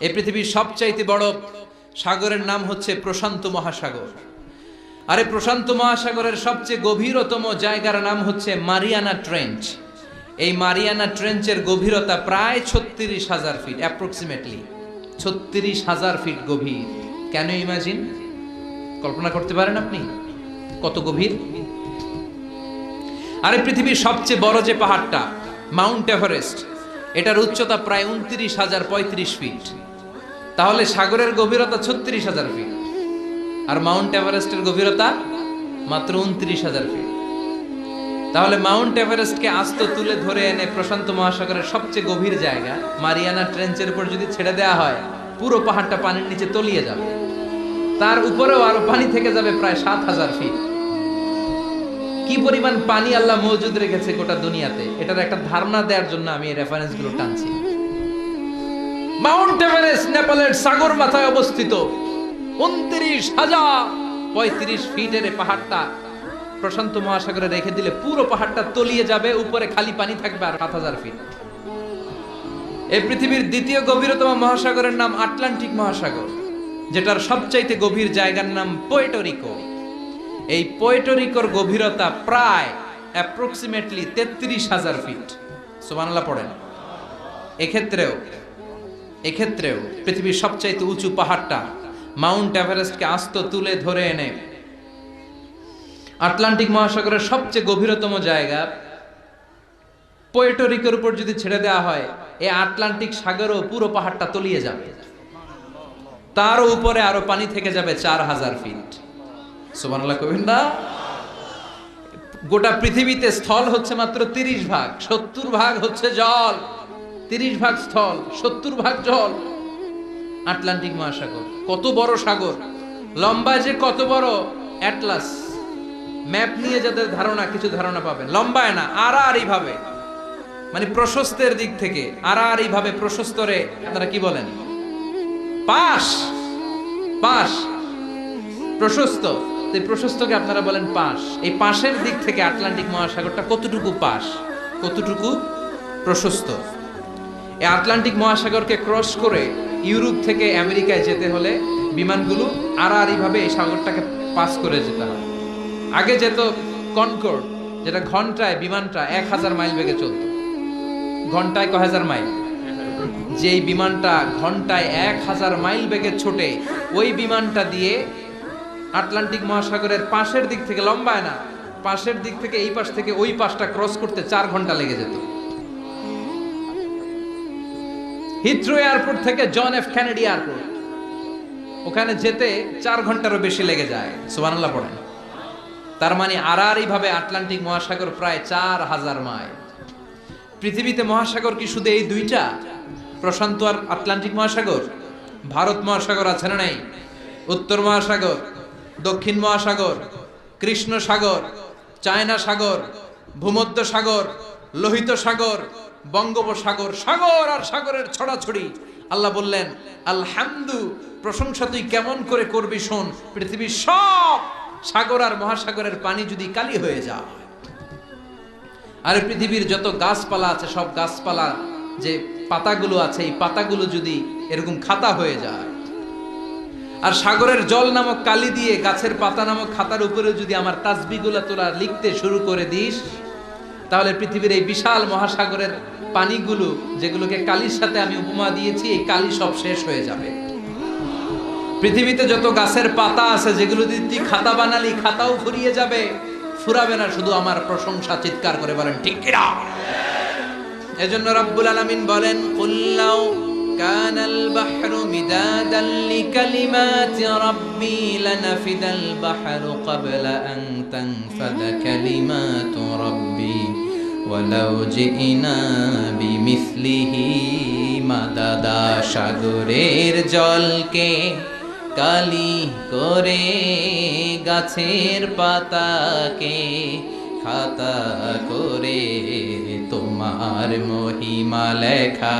এই পৃথিবীর সবচাইতে বড় সাগরের নাম হচ্ছে প্রশান্ত মহাসাগর। আর প্রশান্ত মহাসাগরের সবচেয়ে গভীরতম জায়গার নাম হচ্ছে মারিয়ানা ট্রেঞ্চ। এই মারিয়ানা ট্রেঞ্চের গভীরতা প্রায় ছত্রিশ হাজার ফিট অ্যাপ্রক্সিমেটলি ছত্রিশ হাজার ফিট গভীর। কেন ইমাজিন কল্পনা করতে পারেন আপনি? কত গভীর? আর পৃথিবীর সবচেয়ে বড় যে পাহাড়টা মাউন্ট এভারেস্ট এটার উচ্চতা প্রায় উনত্রিশ হাজার পঁয়ত্রিশ ফিট। তাহলে সাগরের গভীরতা ছত্রিশ হাজার ফিট। আর মাউন্ট এভারেস্টের গভীরতা মাত্র উনত্রিশ হাজার ফিট। তাহলে মাউন্ট এভারেস্টকে আস্ত তুলে ধরে এনে প্রশান্ত মহাসাগরের সবচেয়ে গভীর জায়গা, মারিয়ানা ট্রেঞ্চের উপর যদি ছেড়ে দেওয়া হয়, পুরো পাহাড়টা পানির নিচে তলিয়ে যাবে। তার উপরেও আরও পানি থেকে যাবে প্রায় সাত হাজার ফিট। কি পরিমাণ পানি আল্লাহ মজুদ রেখেছে গোটা দুনিয়াতে? এটার একটা ধারণা দেওয়ার জন্য আমি রেফারেন্সগুলো টানছি। মাউন্ট এভারেস্ট, নেপালের সাগর মাথায় অবস্থিত। উনত্রিশ হাজার পঁয়ত্রিশ ফিটের পাহাড়টা প্রশান্ত মহাসাগরে রেখে দিলে পুরো পাহাড়টা তলিয়ে যাবে, উপরে খালি পানি থাকবে আর সাত হাজার ফিট। এই পৃথিবীর দ্বিতীয় গভীরতম মহাসাগরের নাম আটলান্টিক মহাসাগর, যেটার সবচাইতে গভীর জায়গার নাম পোয়েটোরিকো এই পোয়েটোরিকোর গভীরতা প্রায় অ্যাপ্রক্সিমেটলি তেত্রিশ হাজার ফিট সুবানাল্লাহ পড়েন। এক্ষেত্রেও এক্ষেত্রেও পৃথিবীর সবচাইতে উঁচু পাহাড়টা মাউন্ট এভারেস্টকে আস্ত তুলে ধরে এনে আটলান্টিক মহাসাগরের সবচেয়ে গভীরতম জায়গা পোয়েটোরিকোর উপর যদি ছেড়ে দেওয়া হয় এই আটলান্টিক সাগরও পুরো পাহাড়টা তলিয়ে যাবে। তার উপরে আরও পানি থেকে যাবে চার হাজার ফিট সুবহানাল্লাহ কবিন না গোটা পৃথিবীতে স্থল হচ্ছে মাত্র তিরিশ ভাগ, সত্তর ভাগ হচ্ছে জল। তিরিশ ভাগ স্থল, সত্তর ভাগ জল। আটলান্টিক মহাসাগর, কত বড় সাগর? লম্বা যে কত বড়? অ্যাটলাস। ম্যাপ নিয়ে যাদের ধারণা, কিছু ধারণা পাবেন। লম্বায় না, আড়াআড়ি ভাবে। মানে প্রশস্তের দিক থেকে আর আড়াআড়ি ভাবে প্রশস্তরে, আপনারা কি বলেন? পাশ! পাশ! প্রশস্ত। এই প্রশস্তকে আপনারা বলেন পাশ। এই পাশের দিক থেকে আটলান্টিক মহাসাগরটা কতটুকু পাশ? কতটুকু প্রশস্ত? এই আটলান্টিক মহাসাগরকে ক্রস করে ইউরোপ থেকে আমেরিকায় যেতে হলে বিমানগুলো আড়াআড়িভাবে এই সাগরটাকে পাস করে যেতে হয়। আগে যেত কনকোর্ড, যেটা ঘন্টায়, বিমানটা এক হাজার মাইল বেগে চলত। ঘন্টায় ক হাজার মাইল? যেই বিমানটা ঘন্টায় এক হাজার মাইল বেগে ছোটে, ওই বিমানটা দিয়ে আটলান্টিক মহাসাগরের পাশের দিক থেকে লম্বায় না, পাশের দিক থেকে এই পাশ থেকে ওই পাশটা ক্রস করতে চার ঘণ্টা লেগে যেত। হিথ্রো এয়ারপোর্ট থেকে জন এফ ক্যানেডি এয়ারপোর্ট ওখানে যেতে চার ঘন্টারও বেশি লেগে যায় সুবানাল্লাহ পড়েন। তার মানে আড়াআড়ি ভাবে আটলান্টিক মহাসাগর প্রায় চার হাজার মাইল। পৃথিবীতে মহাসাগর কি শুধু এই দুইটা? প্রশান্ত আর আটলান্টিক মহাসাগর? ভারত মহাসাগর আছে না নাই? উত্তর মহাসাগর? দক্ষিণ মহাসাগর, কৃষ্ণ সাগর, চায়না সাগর, ভূমধ্য সাগর, লোহিত সাগর, বঙ্গোপসাগর, সাগর আর সাগরের ছড়াছড়ি। আল্লাহ বললেন, আলহামদু, প্রশংসা তুই কেমন করে করবি শোন, পৃথিবীর সব সাগর আর মহাসাগরের পানি যদি কালি হয়ে যায়। আর পৃথিবীর যত গাছপালা আছে, সব গাছপালা যে পাতাগুলো আছে, এই পাতাগুলো যদি এরকম খাতা হয়ে যায় আর সাগরের জল নামক কালি দিয়ে গাছের পাতা নামক খাতার উপরে যদি আমার তাসবিগুলা তোরা লিখতে শুরু করে দিস, তাহলে পৃথিবীর এই বিশাল মহাসাগরের পানিগুলো, যেগুলোকে কালির সাথে আমি উপমা দিয়েছি, এই কালি সব শেষ হয়ে যাবে। পৃথিবীতে যত গাছের পাতা আছে, যেগুলো যদি তুই খাতা বানালি, খাতাও ফুরিয়ে যাবে। ফুরাবে না, শুধু আমার প্রশংসা চিৎকার করে বলেন, ঠিক এজন্য রব্বুল আলামিন বলেন কুল্লাউ كان البحر مدادا لكلمات ربي لنفد البحر قبل أن تنفذ كلمات ربي ولو جئنا بمثله مددا সাগরের জলকে কালি করে গাছের পাতাকে খাতা করে তোমার মহিমা লেখা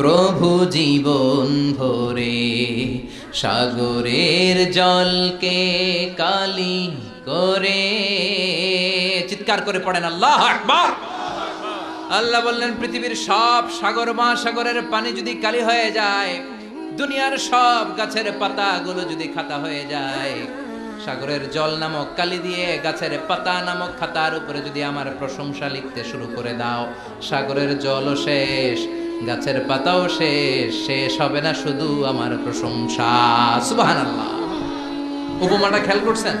প্রভু জীবন ভরে সাগরের জলকে কালি করে। চিৎকার করে পড়েন, আল্লাহ আকবার। আল্লাহ বললেন, পৃথিবীর সব সাগর মহাসাগরের পানি যদি কালি হয়ে যায়, দুনিয়ার সব গাছের পাতাগুলো যদি খাতা হয়ে যায়, সাগরের জল নামক কালি দিয়ে গাছের পাতা নামক খাতার উপরে যদি আমার প্রশংসা লিখতে শুরু করে দাও, সাগরের জলও শেষ গাছের পাতাও শেষ শেষ হবে না শুধু আমার প্রশংসা। সুবহানাল্লাহ। উপমাটা খেয়াল করছেন?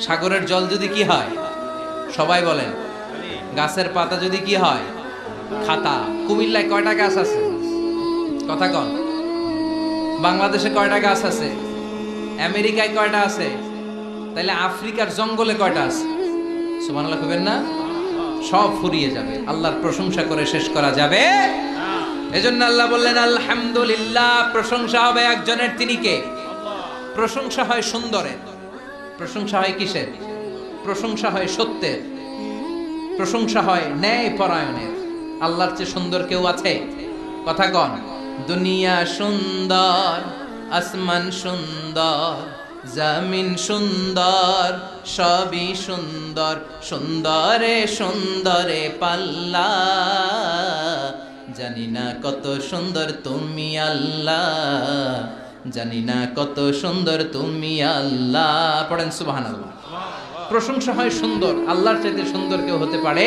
সাগরের জল যদি কি হয়? সবাই বলেন, গাছের পাতা যদি কি হয়? খাতা। কুমিল্লায় কয়টা গাছ আছে? কথা কন। বাংলাদেশে কয়টা গাছ আছে? আমেরিকায় কয়টা আছে? তাহলে আফ্রিকার জঙ্গলে কয়টা আছে? সুবহানাল্লাহ কইবেন না? সব ফুরিয়ে যাবে। আল্লাহর প্রশংসা করে শেষ করা যাবে। এজন্য আল্লাহ বললেন, আলহামদুলিল্লাহ, প্রশংসা হবে একজনের, তিনি কে? প্রশংসা হয় সুন্দরের, প্রশংসা হয় কিসের? প্রশংসা হয় সত্যের, প্রশংসা হয় ন্যায় পরায়ণের। আল্লাহর চেয়ে সুন্দর কেউ আছে? কথা কন, দুনিয়া সুন্দর, আসমান সুন্দর, জামিন সুন্দর, সবই সুন্দর, সুন্দরে সুন্দরে পাল্লা জানি না কত সুন্দর তুমি আল্লাহ। জানি না কত সুন্দর তুমি আল্লাহ। পড়েন সুবাহ প্রশংসা হয় সুন্দর, আল্লাহর চাইতে সুন্দর কেউ হতে পারে